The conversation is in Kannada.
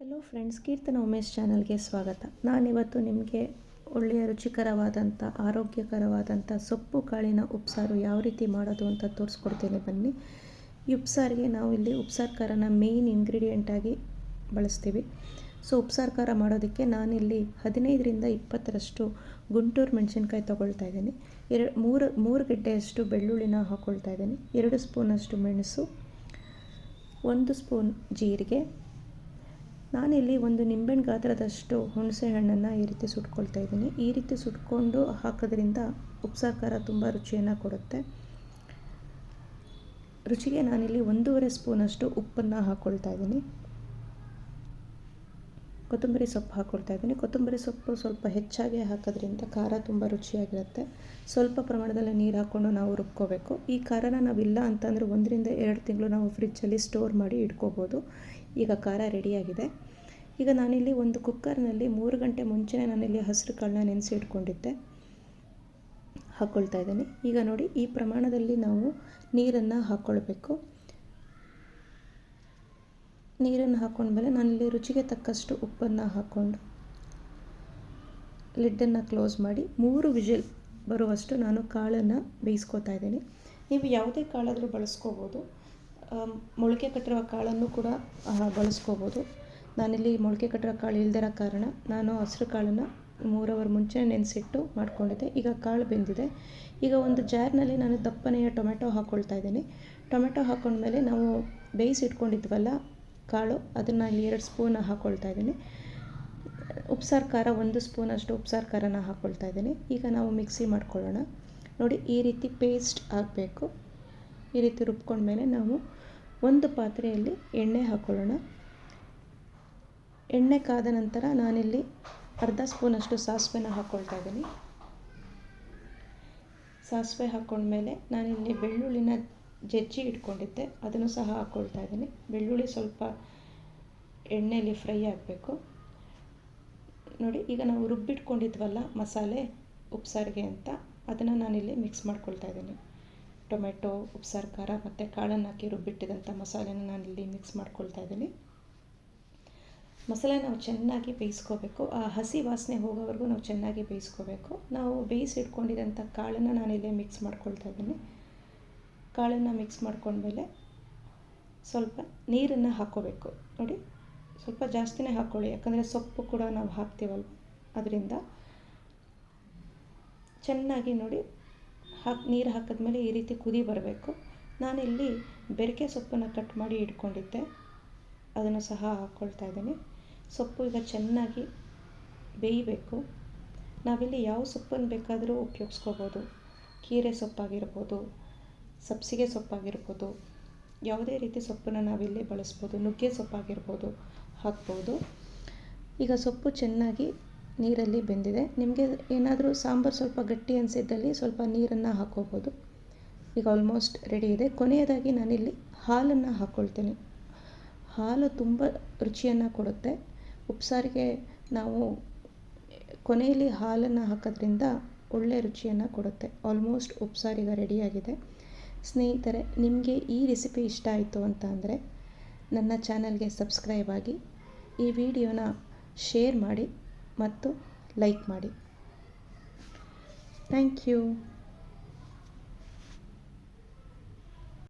ಹಲೋ ಫ್ರೆಂಡ್ಸ್ ಕೀರ್ತನ ಉಮೇಶ್ ಚಾನಲ್ಗೆ ಸ್ವಾಗತ. ನಾನಿವತ್ತು ನಿಮಗೆ ಒಳ್ಳೆಯ ರುಚಿಕರವಾದಂಥ, ಆರೋಗ್ಯಕರವಾದಂಥ ಸೊಪ್ಪು, ಕಾಳಿನ ಉಪ್ಸಾರು ಯಾವ ರೀತಿ ಮಾಡೋದು ಅಂತ ತೋರಿಸ್ಕೊಡ್ತೇನೆ ಬನ್ನಿ. ಈ ಉಪ್ಸಾರಿಗೆ ನಾವು ಇಲ್ಲಿ ಉಪ್ಸಾರ್ಕಾರನ ಮೇಯ್ನ್ ಇಂಗ್ರೀಡಿಯೆಂಟಾಗಿ ಬಳಸ್ತೀವಿ. ಸೊ ಉಪ್ಸಾರ್ಕಾರ ಮಾಡೋದಕ್ಕೆ ನಾನಿಲ್ಲಿ ಹದಿನೈದರಿಂದ ಇಪ್ಪತ್ತರಷ್ಟು ಗುಂಟೂರು ಮೆಣಸಿನ್ಕಾಯಿ ತೊಗೊಳ್ತಾ ಇದ್ದೀನಿ. ಎರಡು ಮೂರು ಮೂರು ಗಡ್ಡೆಯಷ್ಟು ಬೆಳ್ಳುಳ್ಳಿನ ಹಾಕ್ಕೊಳ್ತಾ ಇದ್ದೀನಿ. ಎರಡು ಸ್ಪೂನಷ್ಟು ಮೆಣಸು, ಒಂದು ಸ್ಪೂನ್ ಜೀರಿಗೆ ನಾನಿಲ್ಲಿ ಒಂದು ನಿಂಬೆಹಣ್ಣು ಗಾತ್ರದಷ್ಟು ಹುಣಸೆ ಹಣ್ಣನ್ನು ಈ ರೀತಿ ಸುಟ್ಕೊಳ್ತಾ ಇದ್ದೀನಿ. ಈ ರೀತಿ ಸುಟ್ಕೊಂಡು ಹಾಕೋದ್ರಿಂದ ಉಪ್ಸಾಕಾರ ಖಾರ ತುಂಬ ರುಚಿಯನ್ನು ಕೊಡುತ್ತೆ. ರುಚಿಗೆ ನಾನಿಲ್ಲಿ ಒಂದೂವರೆ ಸ್ಪೂನಷ್ಟು ಉಪ್ಪನ್ನು ಹಾಕ್ಕೊಳ್ತಾ ಇದ್ದೀನಿ. ಕೊತ್ತಂಬರಿ ಸೊಪ್ಪು ಹಾಕ್ಕೊಳ್ತಾ ಇದ್ದೀನಿ. ಕೊತ್ತಂಬರಿ ಸೊಪ್ಪು ಸ್ವಲ್ಪ ಹೆಚ್ಚಾಗಿ ಹಾಕೋದ್ರಿಂದ ಖಾರ ತುಂಬ ರುಚಿಯಾಗಿರುತ್ತೆ. ಸ್ವಲ್ಪ ಪ್ರಮಾಣದಲ್ಲಿ ನೀರು ಹಾಕ್ಕೊಂಡು ನಾವು ರುಬ್ಕೋಬೇಕು. ಈ ಖಾರನ ನಾವಿಲ್ಲ ಅಂತಂದರೆ ಒಂದರಿಂದ ಎರಡು ತಿಂಗಳು ನಾವು ಫ್ರಿಜ್ಜಲ್ಲಿ ಸ್ಟೋರ್ ಮಾಡಿ ಇಟ್ಕೋಬೋದು. ಈಗ ಖಾರ ರೆಡಿಯಾಗಿದೆ. ಈಗ ನಾನಿಲ್ಲಿ ಒಂದು ಕುಕ್ಕರ್ನಲ್ಲಿ ಮೂರು ಗಂಟೆ ಮುಂಚೆನೇ ನಾನಿಲ್ಲಿ ಹಸಿರು ಕಾಳನ್ನ ನೆನೆಸಿ ಇಟ್ಕೊಂಡಿದ್ದೆ. ಹಾಕ್ಕೊಳ್ತಾ ಇದ್ದೀನಿ. ಈಗ ನೋಡಿ, ಈ ಪ್ರಮಾಣದಲ್ಲಿ ನಾವು ನೀರನ್ನು ಹಾಕ್ಕೊಳ್ಬೇಕು ನೀರನ್ನು ಹಾಕೊಂಡ್ಮೇಲೆ ನಾನಿಲ್ಲಿ ರುಚಿಗೆ ತಕ್ಕಷ್ಟು ಉಪ್ಪನ್ನು ಹಾಕ್ಕೊಂಡು ಲಿಡ್ಡನ್ನು ಕ್ಲೋಸ್ ಮಾಡಿ ಮೂರು ವಿಜಿಲ್ ಬರುವಷ್ಟು ನಾನು ಕಾಳನ್ನು ಬೇಯಿಸ್ಕೊತಾ ಇದ್ದೀನಿ. ನೀವು ಯಾವುದೇ ಕಾಳಾದರೂ ಬಳಸ್ಕೋಬೋದು. ಮೊಳಕೆ ಕಟ್ಟಿರುವ ಕಾಳನ್ನು ಕೂಡ ಬಳಸ್ಕೋಬೋದು. ನಾನಿಲ್ಲಿ ಮೊಳಕೆ ಕಟ್ಟಿರೋ ಕಾಳು ಇಲ್ದಿರೋ ಕಾರಣ ನಾನು ಹಸಿರು ಕಾಳನ್ನು ಮೂರು ಅವರ್ ಮುಂಚೆ ನೆನೆಸಿಟ್ಟು ಮಾಡ್ಕೊಂಡಿದ್ದೆ. ಈಗ ಕಾಳು ಬೆಂದಿದೆ. ಈಗ ಒಂದು ಜಾರ್ನಲ್ಲಿ ನಾನು ದಪ್ಪನೆಯ ಟೊಮೆಟೊ ಹಾಕ್ಕೊಳ್ತಾ ಇದ್ದೀನಿ. ಟೊಮೆಟೊ ಹಾಕ್ಕೊಂಡ್ಮೇಲೆ ನಾವು ಬೇಯಿಸಿಟ್ಕೊಂಡಿದ್ವಲ್ಲ ಕಾಳು, ಅದನ್ನು ಎರಡು ಸ್ಪೂನ್ ಹಾಕ್ಕೊಳ್ತಾ ಇದ್ದೀನಿ. ಉಪ್ಸಾರು ಖಾರ ಒಂದು ಸ್ಪೂನಷ್ಟು ಉಪ್ಸಾರು ಖಾರನ ಹಾಕ್ಕೊಳ್ತಾ ಇದ್ದೀನಿ. ಈಗ ನಾವು ಮಿಕ್ಸಿ ಮಾಡ್ಕೊಳ್ಳೋಣ. ನೋಡಿ, ಈ ರೀತಿ ಪೇಸ್ಟ್ ಆಗಬೇಕು. ಈ ರೀತಿ ರುಬ್ಕೊಂಡ್ಮೇಲೆ ನಾವು ಒಂದು ಪಾತ್ರೆಯಲ್ಲಿ ಎಣ್ಣೆ ಹಾಕ್ಕೊಳ್ಳೋಣ ಎಣ್ಣೆ ಕಾದ ನಂತರ ನಾನಿಲ್ಲಿ ಅರ್ಧ ಸ್ಪೂನಷ್ಟು ಸಾಸಿವೆನ ಹಾಕ್ಕೊಳ್ತಾ ಇದ್ದೀನಿ. ಸಾಸಿವೆ ಹಾಕ್ಕೊಂಡ್ಮೇಲೆ ನಾನಿಲ್ಲಿ ಬೆಳ್ಳುಳ್ಳಿನ ಜಜ್ಜಿ ಇಟ್ಕೊಂಡಿದ್ದೆ. ಅದನ್ನು ಸಹ ಹಾಕ್ಕೊಳ್ತಾ ಇದ್ದೀನಿ. ಬೆಳ್ಳುಳ್ಳಿ ಸ್ವಲ್ಪ ಎಣ್ಣೆಯಲ್ಲಿ ಫ್ರೈ ಆಗಬೇಕು. ನೋಡಿ, ಈಗ ನಾವು ರುಬ್ಬಿಟ್ಕೊಂಡಿದ್ವಲ್ಲ ಮಸಾಲೆ ಉಪ್ಸಾರಿಗೆ ಅಂತ, ಅದನ್ನು ನಾನಿಲ್ಲಿ ಮಿಕ್ಸ್ ಮಾಡ್ಕೊಳ್ತಾ ಇದ್ದೀನಿ. ಟೊಮೆಟೊ ಉಪ್ಸಾರು, ಖಾರ ಮತ್ತು ಕಾಳನ್ನು ಹಾಕಿ ರುಬ್ಬಿಟ್ಟಿದಂಥ ಮಸಾಲೆನ ನಾನಿಲ್ಲಿ ಮಿಕ್ಸ್ ಮಾಡ್ಕೊಳ್ತಾ ಇದ್ದೀನಿ. ಮಸಾಲೆ ನಾವು ಚೆನ್ನಾಗಿ ಬೇಯಿಸ್ಕೋಬೇಕು. ಆ ಹಸಿ ವಾಸನೆ ಹೋಗೋವರೆಗೂ ನಾವು ಚೆನ್ನಾಗಿ ಬೇಯಿಸ್ಕೋಬೇಕು. ನಾವು ಬೇಯಿಸಿಟ್ಕೊಂಡಿದ್ದಂಥ ಕಾಳನ್ನು ನಾನಿಲ್ಲಿ ಮಿಕ್ಸ್ ಮಾಡ್ಕೊಳ್ತಾ ಇದ್ದೀನಿ. ಕಾಳನ್ನು ಮಿಕ್ಸ್ ಮಾಡ್ಕೊಂಡ್ಮೇಲೆ ಸ್ವಲ್ಪ ನೀರನ್ನು ಹಾಕ್ಕೋಬೇಕು. ನೋಡಿ, ಸ್ವಲ್ಪ ಜಾಸ್ತಿನೇ ಹಾಕ್ಕೊಳ್ಳಿ. ಯಾಕಂದರೆ ಸೊಪ್ಪು ಕೂಡ ನಾವು ಹಾಕ್ತೀವಲ್ವ? ಅದರಿಂದ ಚೆನ್ನಾಗಿ ನೋಡಿ, ಹಾಕಿ, ನೀರು ಹಾಕಿದ್ಮೇಲೆ ಈ ರೀತಿ ಕುದಿ ಬರಬೇಕು. ನಾನಿಲ್ಲಿ ಬೆರಕೆ ಸೊಪ್ಪನ್ನು ಕಟ್ ಮಾಡಿ ಇಟ್ಕೊಂಡಿದ್ದೆ. ಅದನ್ನು ಸಹ ಹಾಕ್ಕೊಳ್ತಾ ಇದ್ದೀನಿ. ಸೊಪ್ಪು ಈಗ ಚೆನ್ನಾಗಿ ಬೇಯಬೇಕು. ನಾವಿಲ್ಲಿ ಯಾವ ಸೊಪ್ಪನ್ನು ಬೇಕಾದರೂ ಉಪಯೋಗಿಸ್ಕೋಬೋದು. ಕೀರೆ ಸೊಪ್ಪಾಗಿರ್ಬೋದು ಸಬ್ಸಿಗೆ ಸೊಪ್ಪಾಗಿರ್ಬೋದು, ಯಾವುದೇ ರೀತಿ ಸೊಪ್ಪನ್ನು ನಾವಿಲ್ಲಿ ಬಳಸ್ಬೋದು, ನುಗ್ಗೆ ಸೊಪ್ಪಾಗಿರ್ಬೋದು, ಹಾಕ್ಬೋದು. ಈಗ ಸೊಪ್ಪು ಚೆನ್ನಾಗಿ ನೀರಲ್ಲಿ ಬೆಂದಿದೆ. ನಿಮಗೆ ಏನಾದರೂ ಸಾಂಬಾರು ಸ್ವಲ್ಪ ಗಟ್ಟಿ ಅನಿಸಿದ್ದಲ್ಲಿ ಸ್ವಲ್ಪ ನೀರನ್ನು ಹಾಕ್ಕೋಬೋದು. ಈಗ ಆಲ್ಮೋಸ್ಟ್ ರೆಡಿ ಇದೆ. ಕೊನೆಯದಾಗಿ ನಾನಿಲ್ಲಿ ಹಾಲನ್ನು ಹಾಕ್ಕೊಳ್ತೀನಿ ಹಾಲು ತುಂಬ ರುಚಿಯನ್ನು ಕೊಡುತ್ತೆ. ಉಪ್ಸಾರಿಗೆ ನಾವು ಕೊನೆಯಲ್ಲಿ ಹಾಲನ್ನು ಹಾಕೋದ್ರಿಂದ ಒಳ್ಳೆಯ ರುಚಿಯನ್ನು ಕೊಡುತ್ತೆ. ಆಲ್ಮೋಸ್ಟ್ ಉಪ್ಸಾರೀಗ ರೆಡಿಯಾಗಿದೆ ಸ್ನೇಹಿತರೆ, ನಿಮಗೆ ಈ ರೆಸಿಪಿ ಇಷ್ಟ ಆಯಿತು ಅಂತ ಅಂದರೆ ನನ್ನ ಚಾನಲ್ಗೆ ಸಬ್ಸ್ಕ್ರೈಬ್ ಆಗಿ, ಈ ವಿಡಿಯೋನ ಶೇರ್ ಮಾಡಿ ಮತ್ತು ಲೈಕ್ ಮಾಡಿ. Thank you